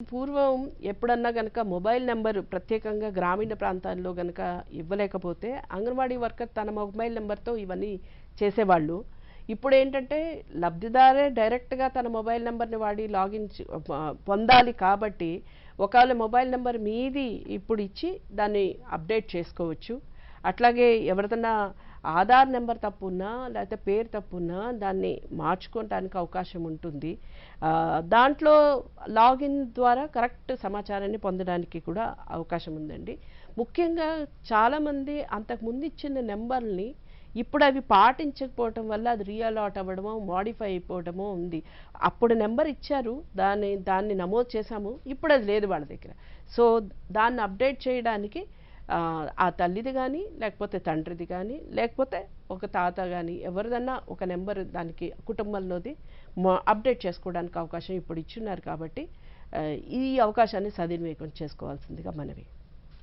పూర్వం ఎప్పుడన్నా గనక మొబైల్ నెంబర్ ప్రత్యేకంగా గ్రామీణ ప్రాంతాల్లో గనక ఇవ్వలేకపోతే అంగన్వాడీ వర్కర్ తన మొబైల్ నెంబర్తో ఇవన్నీ చేసేవాళ్ళు. ఇప్పుడు ఏంటంటే లబ్ధిదారే డైరెక్ట్గా తన మొబైల్ నెంబర్ని వాడి లాగిన్ పొందాలి కాబట్టి ఒకవేళ మొబైల్ నెంబర్ మీది ఇప్పుడు ఇచ్చి దాన్ని అప్డేట్ చేసుకోవచ్చు. అట్లాగే ఎవరిదన్నా ఆధార్ నెంబర్ తప్పున్నా లేకపోతే పేరు తప్పున్నా దాన్ని మార్చుకోవటానికి అవకాశం ఉంటుంది. దాంట్లో లాగిన్ ద్వారా కరెక్ట్ సమాచారాన్ని పొందడానికి కూడా అవకాశం ఉందండి. ముఖ్యంగా చాలామంది అంతకుముందు ఇచ్చిన నెంబర్ని ఇప్పుడు అవి పాటించకపోవటం వల్ల అది రీఅలాట్ అవ్వడమో మాడిఫై అయిపోవడమో ఉంది. అప్పుడు నెంబర్ ఇచ్చారు దాన్ని దాన్ని నమోదు చేశాము. ఇప్పుడు అది లేదు వాళ్ళ దగ్గర. సో దాన్ని అప్డేట్ చేయడానికి ఆ, తల్లిది కానీ లేకపోతే తండ్రిది కానీ లేకపోతే ఒక తాత కానీ ఎవరిదన్నా ఒక నెంబర్ దానికి కుటుంబంలోది అప్డేట్ చేసుకోవడానికి అవకాశం ఇప్పుడు ఇచ్చున్నారు కాబట్టి ఈ అవకాశాన్ని సద్వినియోగం చేసుకోవాల్సిందిగా మనవి.